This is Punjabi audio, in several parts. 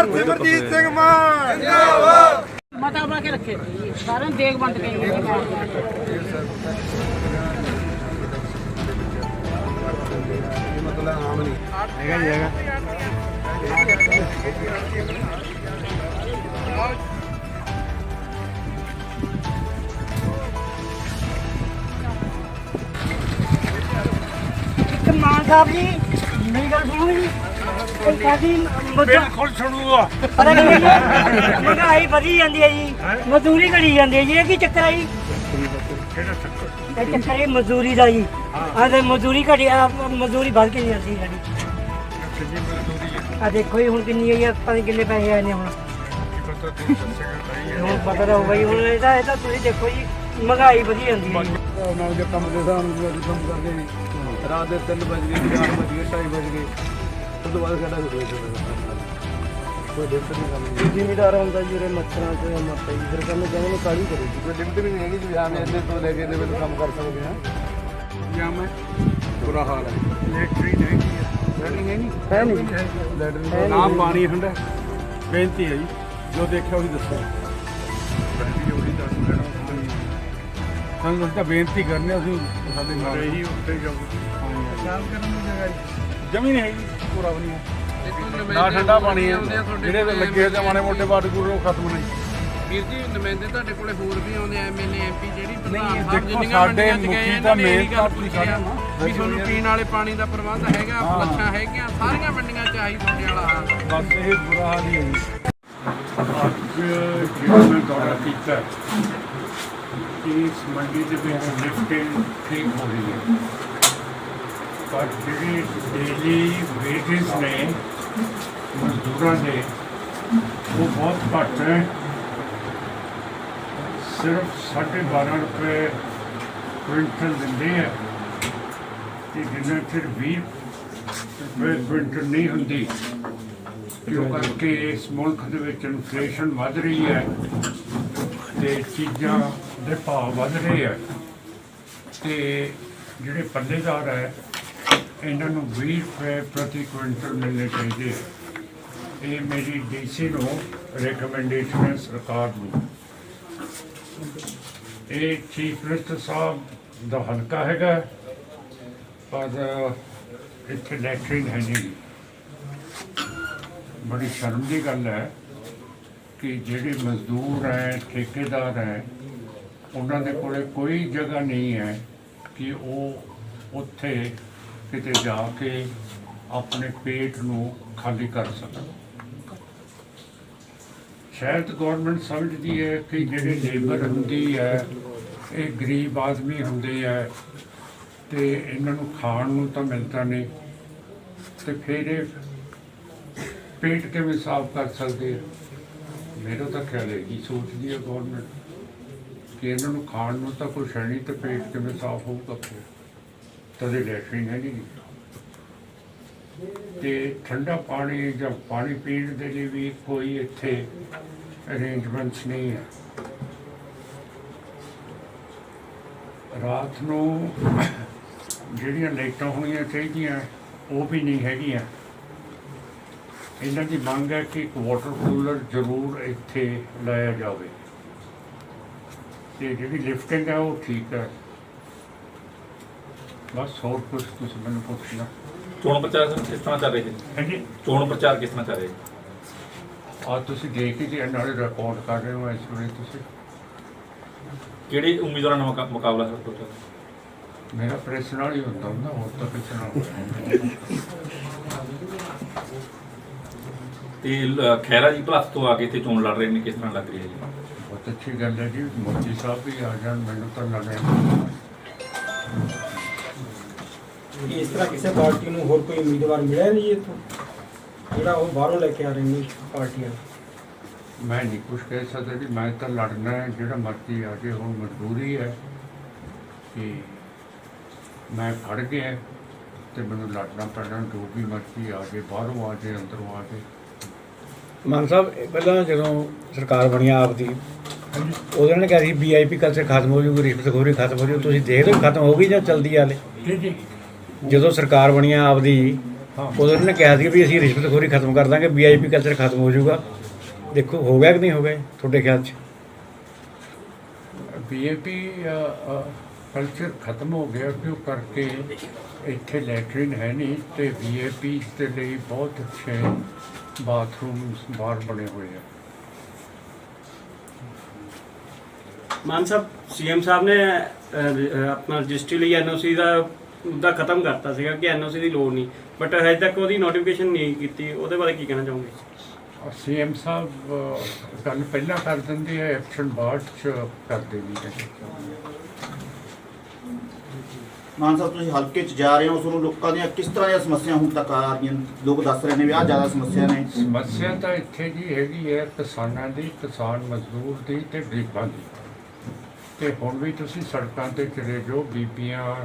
ਸਰਦਾਰ ਸਿਮਰਜੀਤ ਸਿੰਘ ਮਾਨ ਮਤਾ ਬਣਾ ਕੇ ਰੱਖੇ ਸਾਰਿਆਂ ਨੂੰ ਦੇਖ ਵੰਡ ਕੇ ਮਤਲਬ ਆਮ ਨਹੀਂ ਹੈਗਾ ਹੀ ਹੈਗਾ ਬਿਲਕੁਲ ਸੁਣੂਗਾ। ਪਤਾ? ਮਹਿੰਗਾਈ ਵਧੀ ਜਾਂਦੀ ਹੈ ਜੀ। ਮਜ਼ਦੂਰੀ ਘਟੀ ਜਾਂਦੀ ਹੈ ਜੀ। ਇਹ ਕੀ ਚੱਕਰ ਹੈ ਜੀ? ਇਹ ਚੱਕਰ ਹੈ ਮਜ਼ਦੂਰੀ ਦਾ ਜੀ। ਆਹ ਤੇ ਮਜ਼ਦੂਰੀ ਘਟੀ ਆ ਮਜ਼ਦੂਰੀ ਵੱਧ ਕੇ ਜਾਂਦੀ ਹੈ। ਆ ਦੇਖੋ ਜੀ ਹੁਣ ਕਿੰਨੀ ਆਈ ਆ ਪਤਾ ਨਹੀਂ ਕਿੰਨੇ ਪੈਸੇ ਆਏ ਨੇ ਹੁਣ। ਹੁਣ ਪਤਾ ਤਾਂ ਹੋਊਗਾ ਜੀ ਹੁਣ ਇਹਦਾ ਇਹ ਤਾਂ ਤੁਸੀਂ ਦੇਖੋ ਜੀ ਮਹਿੰਗਾਈ ਵਧੀ ਜਾਂਦੀ ਹੈ ਜੀ। ਨਾਲ ਦੇ ਕੰਮ ਦੇ ਹਿਸਾਬ ਨਾਲ ਅਸੀਂ ਕੰਮ ਕਰਦੇ ਜੀ ਰਾਤ ਦੇ 3 ਵਜ ਗਏ 4 ਵਜ ਗਏ 2:30 ਵਜ ਉਸ ਤੋਂ ਬਾਅਦ ਸਾਡਾ ਹੋ ਜਾਂਦਾ ਕੋਈ ਦਿੱਕਤ ਨਹੀਂ ਕੰਮ ਜ਼ਿਮੀਦਾਰ ਹੁੰਦਾ ਜੀ ਉਰੇ ਮੱਛਰਾਂ ਤੇ ਮਰਦਾ ਜੀ ਫਿਰ ਕੰਮ ਕਹਿੰਦੇ ਨੇ ਕਾਲੀ ਕਰੇ ਜੀ। ਕੋਈ ਲਿਮਟ ਵੀ ਨਹੀਂ ਹੈਗੀ ਜੀ ਹਾਂ ਇੰਨੇ ਤੋਂ ਲੈ ਕੇ ਇੰਨੇ ਵੇਲੇ ਕੰਮ ਕਰ ਸਕਦੇ ਹਾਂ। ਜਾਂ ਮੈਂ ਬੁਰਾ ਹਾਲ ਹੈ। ਲੈਟਰੀ ਨਹੀਂ ਲੈਟਰੀ ਹੈ ਨਹੀਂ। ਹੈ ਨਹੀਂ ਲੈਟਰ ਨਾ ਪਾਣੀ ਹੁੰਦਾ ਬੇਨਤੀ ਹੈ ਜੀ ਜੋ ਦੇਖਿਆ ਉਹੀ ਦੱਸੋ। ਸਾਨੂੰ ਤਾਂ ਬੇਨਤੀ ਕਰਨੇ ਅਸੀਂ ਸਾਡੇ ਨਾਲ ਹੀ ਉੱਤੇ ਜਾਓ ਕੰਮ ਕਰਨ ਦੀ ਜਗ੍ਹਾ ਜਮੀਨ ਹੈ ਜੀ ਪੂਰਾ ਬਣੀ ਨਾ ਠੰਡਾ ਪਾਣੀ ਹੈ ਜਿਹੜੇ ਲੱਗੇ ਹੋਏ ਤੇ ਮਾੜੇ ਮੋਟੇ ਵਾਟਰ ਕੂਲਰ ਉਹ ਖਤਮ ਨੇ ਵੀਰ ਜੀ ਨੁਮਾਇੰਦੇ ਤੁਹਾਡੇ ਕੋਲੇ ਹੋਰ ਵੀ ਆਉਂਦੇ ਐਮਐਲਏ ਐਮਪੀ ਜਿਹੜੀ ਪ੍ਰਧਾਨ ਦੇਖੋ, ਸਾਹਿਬ ਜਿੰਨੀਆਂ ਸਾਡੇ ਮੰਡੀਆਂ 'ਚ ਗਏ ਮੁਖੀ ਇਹਨਾਂ ਤਾਂ ਨੇ ਇਹੀ ਮਿਹਨਤ ਗੱਲ ਆਪਣੀ ਪੁੱਛੀ ਆ ਸਾਰਿਆਂ ਵੀ ਤੁਹਾਨੂੰ ਪੀਣ ਵਾਲੇ ਪਾਣੀ ਦਾ ਪ੍ਰਬੰਧ ਹੈਗਾ ਫਲੱਸ਼ਾਂ ਹੈਗੀਆਂ ਸਾਰੀਆਂ ਮੰਡੀਆਂ 'ਚ ਆਹੀ ਤੁਹਾਡੇ ਵਾਲਾ ਹਾਲ। ਹੈ। ਬਸ ਇਹ ਬੁਰਾ ਹਾਲ ਹੀ ਹੈ ਜੀ। ਅੱਜ ਜਿਹੜਾ ਮੈਂ ਦੌਰਾ ਕੀਤਾ ਇਸ ਮੰਡੀ ਦੇ ਵਿੱਚ ਲਿਫਟਿੰਗ ਠੀਕ ਹੋ ਰਹੀ ਹੈ। ਪਰ ਜਿਹੜੀ ਡੇਲੀ ਵੇਜਸ ਨੇ ਮਜ਼ਦੂਰਾਂ ਦੇ, ਉਹ ਬਹੁਤ ਘੱਟ ਹੈ ਸਿਰਫ 12.5 ਰੁਪਏ ਕੁਇੰਟਲ ਦਿੰਦੇ ਹੈ ਕਿ ਜਿੰਨਾ ਚਿਰ 20 ਰੁਪਏ ਕੁਇੰਟਲ ਨਹੀਂ ਹੁੰਦੀ ਕਿਉਂ ਕਰਕੇ ਇਸ ਮੁਲਕ ਦੇ ਵਿੱਚ ਇਨਫਲੇਸ਼ਨ ਵੱਧ ਰਹੀ ਹੈ ਤੇ ਚੀਜ਼ਾਂ ਦੇ ਭਾਅ ਵੱਧ ਰਹੇ ਹੈ ਤੇ ਜਿਹੜੇ ਪੱਲੇਦਾਰ ਹੈ ਇਹਨਾਂ ਨੂੰ 20 ਰੁਪਏ ਪ੍ਰਤੀ ਕੁਇੰਟਲ ਮਿਲਣੇ ਚਾਹੀਦੇ ਹੈ। ਇਹ ਮੇਰੀ ਡੀਸੀ ਨੂੰ ਰეკਮੈਂਡੇਸ਼ਨ ਹੈ ਸਰਕਾਰ ਨੂੰ ਇਹ ਚੀਫ ਮਿਨਿਸਟਰ ਸਾਹਿਬ ਦਾ ਹਲਕਾ ਹੈਗਾ, ਪਰ ਇੱਥੇ ਲੈਟਰਿੰਗ ਹੈ ਨਹੀਂ ਬੜੀ ਸ਼ਰਮ ਦੀ ਗੱਲ ਹੈ ਕਿ ਜਿਹੜੇ ਮਜ਼ਦੂਰ ਹੈ, ਠੇਕੇਦਾਰ ਹੈ, ਉਹਨਾਂ ਦੇ ਕੋਲੇ ਕੋਈ ਜਗ੍ਹਾ ਨਹੀਂ ਹੈ ਕਿ ਉਹ ਉੱਥੇ ਕਿਤੇ ਜਾ ਕੇ ਆਪਣੇ ਪੇਟ ਨੂੰ ਖਾਲੀ ਕਰ ਸਕਣ। ਸ਼ਾਇਦ ਗਵਰਨਮੈਂਟ ਸਮਝਦੀ ਹੈ ਕਿ ਜਿਹੜੇ ਲੇਬਰ ਹੁੰਦੀ ਹੈ, ਇਹ ਗਰੀਬ ਆਦਮੀ ਹੁੰਦੇ ਹੈ ਤੇ ਇਹਨਾਂ ਨੂੰ ਖਾਣ ਨੂੰ ਤਾਂ ਮਿਲਦਾ ਨਹੀਂ। ਤੇ ਫਿਰ ਇਹ ਪੇਟ ਕਿਵੇਂ ਸਾਫ਼ ਕਰ ਸਕਦੇ ਮੇਰਾ ਤਾਂ ਖਿਆਲ ਹੈ ਕੀ ਸੋਚਦੀ ਹੈ ਗਵਰਨਮੈਂਟ ਕਿ ਇਹਨਾਂ ਨੂੰ ਖਾਣ ਨੂੰ ਤਾਂ ਕੁਛ ਹੈ ਨਹੀਂ ਤੇ ਪੇਟ ਕਿਵੇਂ ਸਾਫ਼ ਹੋਊਗਾ ਫਿਰ। ਤਦੇ ਲੈਟਰਿੰਗ ਹੈ ਨਹੀਂ ਤੇ ਠੰਡਾ ਪਾਣੀ ਜਾਂ ਪਾਣੀ ਪੀਣ ਦੇ ਲਈ ਵੀ ਕੋਈ ਇੱਥੇ ਅਰੇਂਜਮੈਂਟਸ ਨਹੀਂ ਹੈ। ਰਾਤ ਨੂੰ ਜਿਹੜੀਆਂ ਲਾਈਟਾਂ ਹੋਣੀਆਂ ਚਾਹੀਦੀਆਂ, ਉਹ ਵੀ ਨਹੀਂ ਹੈਗੀਆਂ। ਇਹਨਾਂ ਦੀ ਮੰਗ ਹੈ ਕਿ ਇੱਕ ਵਾਟਰ ਕੂਲਰ ਜ਼ਰੂਰ ਇੱਥੇ ਲਾਇਆ ਜਾਵੇ। ਤੇ ਜਿਹੜੀ ਲਿਫਟਿੰਗ ਹੈ ਉਹ ਠੀਕ ਹੈ। ਬਸ ਹੋਰ ਕੁਝ ਤੁਸੀਂ ਮੈਨੂੰ ਪੁੱਛਣਾ। ਚੋਣ ਪ੍ਰਚਾਰ ਕਿਸ ਤਰ੍ਹਾਂ ਚੱਲ ਰਿਹਾ ਹੈ ਹਾਂਜੀ। ਚੋਣ ਪ੍ਰਚਾਰ ਕਿਸ ਤਰ੍ਹਾਂ ਚੱਲ ਰਿਹਾ ਹੈ ਆ ਤੁਸੀਂ ਦੇਖ ਹੀ ਜੀ ਨਾਲੇ ਰਿਕਾਰਡ ਕਰ ਰਹੇ ਹੋ ਇਸ ਵੇਲੇ ਤੁਸੀਂ। ਕਿਹੜੇ ਉਮੀਦਵਾਰਾਂ ਨਾਲ ਮੁਕਾ- ਮੁਕਾਬਲਾ ਹੈ ਟੋਟਲ ਮੇਰਾ ਪ੍ਰੈਸ ਨਾਲ ਹੀ ਹੁੰਦਾ ਹੁੰਦਾ ਹੋਰ ਤਾਂ ਕਿਸੇ ਨਾਲ ਹੁੰਦਾ। ਤੇ ਲ- ਖਹਿਰਾ ਜੀ ਭਲੱਸ ਤੋਂ ਆ ਕੇ ਇੱਥੇ ਚੋਣ ਲੜ ਰਹੇ ਨੇ ਕਿਸ ਤਰ੍ਹਾਂ ਲੱਗ ਰਹੀ ਹੈ ਜੀ? ਬਹੁਤ ਅੱਛੀ ਗੱਲ ਹੈ ਜੀ ਮੋਦੀ ਸਾਹਿਬ ਵੀ ਆ ਜਾਣ ਮੈਨੂੰ ਤਾਂ ਲੱਗਦਾ ਇਸ ਤਰ੍ਹਾਂ ਕਿਸੇ ਪਾਰਟੀ ਨੂੰ ਹੋਰ ਕੋਈ ਉਮੀਦਵਾਰ ਮਿਲਿਆ ਨਹੀਂ ਇੱਥੋਂ? ਜਿਹੜਾ ਉਹ ਬਾਹਰੋਂ ਲੈ ਕੇ ਆ ਰਹੇ ਨੇ ਪਾਰਟੀਆਂ। ਮੈਂ ਨਹੀਂ ਕੁਝ ਕਹਿ ਸਕਦਾ ਜੀ ਮੈਂ ਤਾਂ ਲੜਨਾ ਹੈ ਜਿਹੜਾ ਮਰਜ਼ੀ ਆ ਜੇ ਹੁਣ ਮਜਬੂਰੀ ਹੈ ਕਿ ਮੈਂ ਖੜ ਗਿਆ ਤੇ ਮੈਨੂੰ ਲੜਨਾ ਪੈਣਾ ਜੋ ਵੀ ਮਰਜ਼ੀ ਆ ਜੇ ਬਾਹਰੋਂ ਆ ਜੇ ਅੰਦਰੋਂ ਆ ਜੇ। ਮਾਨ ਸਾਹਿਬ ਇਹ ਪਹਿਲਾਂ ਜਦੋਂ ਸਰਕਾਰ ਬਣੀ ਆਪ ਦੀ ਉਹਦੇ ਨੇ ਕਿਹਾ ਸੀ ਵੀਆਈਪੀ ਕਲਚਰ ਖਤਮ ਹੋ ਜੂਗੀ ਰਿਸ਼ਵਤਖੋਰੀ ਖਤਮ ਹੋ ਜੂ ਤੁਸੀਂ ਦੇਖ ਰਹੇ ਹੋ ਖਤਮ ਹੋ ਗਈ ਜਾਂ ਚਲਦੀ ਹਾਲੇ? ਜੀ ਜੀ। ਜਦੋਂ ਸਰਕਾਰ ਬਣੀ ਆ ਆਪ ਦੀ ਉਦੋਂ ਇਹਨਾਂ ਨੇ ਕਿਹਾ ਸੀ ਵੀ ਅਸੀਂ ਰਿਸ਼ਵਤਖੋਰੀ ਖਤਮ ਕਰ ਦਾਂਗੇ ਵੀਆਈਪੀ ਕਲਚਰ ਖਤਮ ਹੋ ਜਾਊਗਾ। ਦੇਖੋ ਹੋ ਗਿਆ ਕਿ ਨਹੀਂ ਹੋ ਗਿਆ ਤੁਹਾਡੇ ਖਿਆਲ 'ਚ? ਬੀਏਪੀ ਕਲਚਰ ਖਤਮ ਹੋ ਗਿਆ ਕਿਉਂ? ਕਰਕੇ ਇੱਥੇ ਲੈਟਰਿਨ ਹੈ ਨਹੀਂ ਤੇ ਬੀਏਪੀ ਦੇ ਲਈ ਬਹੁਤ ਅੱਛੇ ਬਾਥਰੂਮਸ ਬਾਹਰ ਬਣੇ ਹੋਏ ਆ। ਮਾਨ ਸਾਹਿਬ ਸੀਐਮ ਸਾਹਿਬ ਨੇ ਆਪਣਾ ਰਜਿਸਟਰੀ ਲਈ ਐਨਓਸੀ ਦਾ ਮੁੱਦਾ ਖਤਮ ਕਰਤਾ ਸੀਗਾ ਕਿ ਐਨਓਸੀ ਦੀ ਲੋੜ ਨਹੀਂ। ਬਟ ਹਜੇ ਤੱਕ ਉਹਦੀ ਨੋਟੀਫਿਕੇਸ਼ਨ ਨਹੀਂ ਕੀਤੀ। ਉਹਦੇ ਬਾਰੇ ਕੀ ਕਹਿਣਾ ਚਾਹੋਗੇ? ਸੀਐਮ ਸਾਹਿਬ ਅਹ, ਗੱਲ ਪਹਿਲਾਂ ਕਰ ਦਿੰਦੇ ਆ ਐਕਸ਼ਨ ਬਾਅਦ ਚ ਕਰਦੇ ਨਹੀਂ ਹੈ ਮਾਨ ਸਾਹਿਬ ਤੁਸੀਂ ਹਲਕੇ 'ਚ ਜਾ ਰਹੇ ਹੋ ਤੁਹਾਨੂੰ ਲੋਕਾਂ ਦੀਆਂ ਕਿਸ ਤਰ੍ਹਾਂ ਦੀਆਂ ਸਮੱਸਿਆ ਹੁਣ ਤੱਕ ਆ ਰਹੀਆਂ ਲੋਕ ਦੱਸ ਰਹੇ ਨੇ ਵੀ ਆਹ ਜ਼ਿਆਦਾ ਸਮੱਸਿਆ ਨੇ। ਸਮੱਸਿਆ ਤਾਂ ਇੱਥੇ ਜੀ ਹੈਗੀ ਹੈ ਕਿਸਾਨਾਂ ਦੀ ਕਿਸਾਨ ਮਜ਼ਦੂਰ ਦੀ ਤੇ ਗਰੀਬਾਂ ਦੀ। ਤੇ ਹੁਣ ਵੀ ਤੁਸੀਂ ਸੜਕਾਂ ਤੇ ਚਲੇ ਜਾਓ ਬੀਬੀਆਂ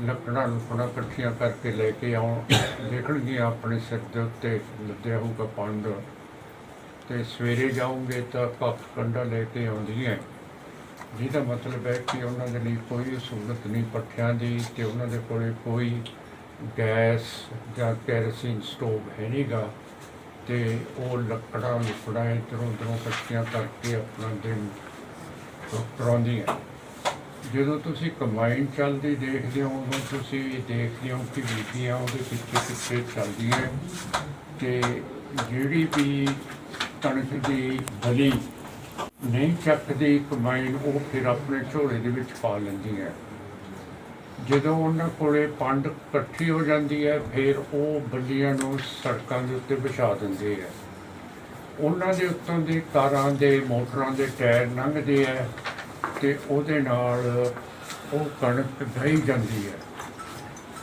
ਲੱਕੜਾਂ ਲੁਕੜਾਂ ਇਕੱਠੀਆਂ ਕਰਕੇ ਲੈ ਕੇ ਆਉਣ। ਦੇਖਣਗੀਆਂ ਆਪਣੇ ਸਿਰ ਦੇ ਉੱਤੇ ਲੱਦਿਆ ਹੋਊਗਾ ਪੰਡ। ਤੇ ਸਵੇਰੇ ਜਾਓਗੇ ਤਾਂ ਕੱਪ ਕੰਡਾ ਲੈ ਕੇ ਆਉਂਦੀਆਂ। ਜਿਹਦਾ ਮਤਲਬ ਹੈ ਕਿ ਉਹਨਾਂ ਦੇ ਲਈ ਕੋਈ ਸਹੂਲਤ ਨਹੀਂ ਪੱਠਿਆਂ ਦੀ ਤੇ ਉਹਨਾਂ ਦੇ ਕੋਲੇ ਕੋਈ ਗੈਸ ਜਾਂ ਕੈਰੋਸਿਨ ਸਟੋਵ ਹੈ ਨਹੀਂਗਾ। ਤੇ ਉਹ ਲੱਕੜਾਂ ਲੁਕੜਾਂ ਇੱਧਰੋਂ ਉੱਧਰੋਂ ਇਕੱਠੀਆਂ ਕਰਕੇ ਆਪਣਾ ਦਿਨ ਕਰਾਉਂਦੀਆਂ। ਜਦੋਂ ਤੁਸੀਂ ਕੰਬਾਈਨ ਚੱਲਦੀ ਦੇਖਦੇ ਹੋ, ਉਦੋਂ ਤੁਸੀਂ ਦੇਖਦੇ ਹੋ ਕਿ ਬੀਬੀਆਂ ਉਹਦੇ ਪਿੱਛੇ ਪਿੱਛੇ ਚੱਲਦੀਆਂ ਤੇ ਜਿਹੜੀ ਵੀ ਕਣਕ ਦੀ ਬਲੀ ਨਹੀਂ ਚੱਕਦੀ ਕੰਬਾਈਨ ਉਹ ਫਿਰ ਆਪਣੇ ਝੋਲੇ ਦੇ ਵਿੱਚ ਪਾ ਲੈਂਦੀ ਹੈ। ਜਦੋਂ ਉਹਨਾਂ ਕੋਲੇ ਪੰਡ ਇਕੱਠੀ ਹੋ ਜਾਂਦੀ ਹੈ, ਫਿਰ ਉਹ ਬੱਲੀਆਂ ਨੂੰ ਸੜਕਾਂ ਦੇ ਉੱਤੇ ਵਿਛਾ ਦਿੰਦੇ ਹੈ। ਉਹਨਾਂ ਦੇ ਉੱਤੋਂ ਦੀ ਕਾਰਾਂ ਦੇ, ਮੋਟਰਾਂ ਦੇ ਟਾਇਰ ਲੰਘਦੇ ਹੈ। ਤੇ ਉਹਦੇ ਨਾਲ ਉਹ ਕਣਕ ਗਈ ਜਾਂਦੀ ਹੈ।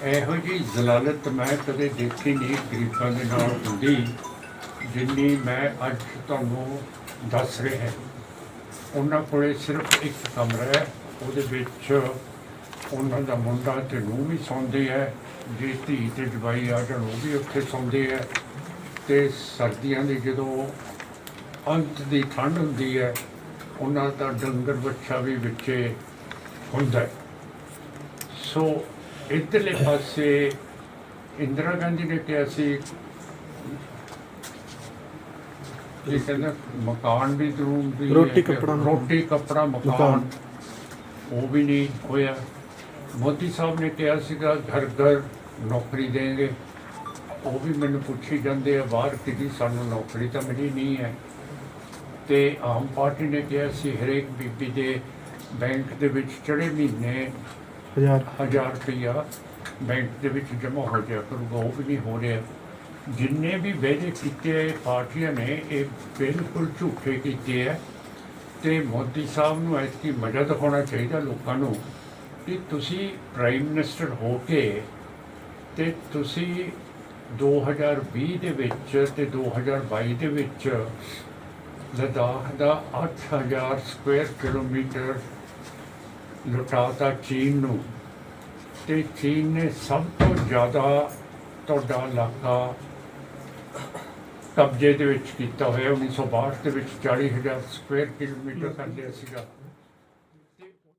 ਇਹੋ ਜੀ ਜ਼ਲਾਲਤ ਮੈਂ ਕਦੇ ਦੇਖੀ ਨਹੀਂ, ਗਰੀਬਾਂ ਦੇ ਨਾਲ ਹੁੰਦੀ, ਜਿੰਨੀ ਮੈਂ ਅੱਜ ਤੁਹਾਨੂੰ ਦੱਸ ਰਿਹਾ ਹਾਂ। ਉਹਨਾਂ ਕੋਲੇ ਸਿਰਫ ਇੱਕ ਕਮਰਾ ਹੈ ਉਹਦੇ ਵਿੱਚ ਉਹਨਾਂ ਦਾ ਮੁੰਡਾ ਤੇ ਨੂੰ ਵੀ ਸੌਂਦੇ ਹੈ ਜੇ ਧੀ ਤੇ ਜਵਾਈ ਆ ਜਾਣ, ਉਹ ਵੀ ਉੱਥੇ ਸੌਂਦੇ ਹੈ ਤੇ ਸਰਦੀਆਂ ਦੀ ਜਦੋਂ ਅੰਤ ਦੀ ਠੰਡ ਹੁੰਦੀ ਹੈ ਉਹਨਾਂ ਦਾ ਡੰਗਰ ਬੱਚਾ ਵੀ ਵਿੱਚੇ ਹੁੰਦਾ ਹੈ। ਸੋ ਇੱਧਰਲੇ ਪਾਸੇ ਇੰਦਰਾ ਗਾਂਧੀ ਨੇ ਕਿਹਾ ਸੀ ਇਹ ਕਹਿੰਦਾ ਮਕਾਨ ਵੀ ਜ਼ਰੂਰ ਵੀ ਰੋਟੀ ਕੱਪੜਾ ਰੋਟੀ ਕੱਪੜਾ ਮਕਾਨ। ਉਹ ਵੀ ਨਹੀਂ ਹੋਇਆ। ਮੋਦੀ ਸਾਹਿਬ ਨੇ ਕਿਹਾ ਸੀਗਾ ਘਰ ਘਰ ਨੌਕਰੀ ਦੇਣਗੇ। ਉਹ ਵੀ ਮੈਨੂੰ ਪੁੱਛੀ ਜਾਂਦੇ ਆ ਬਾਹਰ ਕਿਦੀ ਸਾਨੂੰ ਨੌਕਰੀ ਤਾਂ ਮਿਲੀ ਨਹੀਂ ਹੈ। ਤੇ ਆਮ ਪਾਰਟੀ ਨੇ ਕਿਹਾ ਸੀ ਹਰੇਕ ਬੀਬੀ ਦੇ ਬੈਂਕ ਦੇ ਵਿੱਚ ਚੜੇ ਮਹੀਨੇ ਹਜ਼ਾਰ ਹਜ਼ਾਰ ਰੁਪਈਆ ਬੈਂਕ ਦੇ ਵਿੱਚ ਜਮ੍ਹਾਂ ਹੋ ਜਾਇਆ ਕਰੂਗਾ ਉਹ ਵੀ ਨਹੀਂ ਹੋ ਰਿਹਾ। ਜਿੰਨੇ ਵੀ ਵਾਅਦੇ ਕੀਤੇ ਪਾਰਟੀਆਂ ਨੇ ਇਹ ਬਿਲਕੁਲ ਝੂਠੇ ਕੀਤੇ ਆ। ਤੇ ਮੋਦੀ ਸਾਹਿਬ ਨੂੰ ਐਤਕੀ ਮਜ਼ਾ ਦਿਖਾਉਣਾ ਚਾਹੀਦਾ ਲੋਕਾਂ ਨੂੰ ਕਿ ਤੁਸੀਂ ਪ੍ਰਾਈਮ ਮਿਨਿਸਟਰ ਹੋ ਕੇ ਤੇ ਤੁਸੀਂ 2020 ਦੇ ਵਿੱਚ ਤੇ 2022 ਦੇ ਵਿੱਚ ਲਦਾਖ ਦਾ 8000 ਸਕੁਅਰ ਕਿਲੋਮੀਟਰ ਲੁਟਾਤਾ ਚੀਨ ਨੂੰ ਤੇ ਚੀਨ ਨੇ ਸਭ ਤੋਂ ਜ਼ਿਆਦਾ ਤੁਹਾਡਾ ਇਲਾਕਾ ਕਬਜ਼ੇ ਦੇ ਵਿੱਚ ਕੀਤਾ ਹੋਇਆ 1962 ਦੇ ਵਿੱਚ 40000 ਸਕੁਅਰ ਕਿਲੋਮੀਟਰ ਕਰ ਲਿਆ ਸੀਗਾ।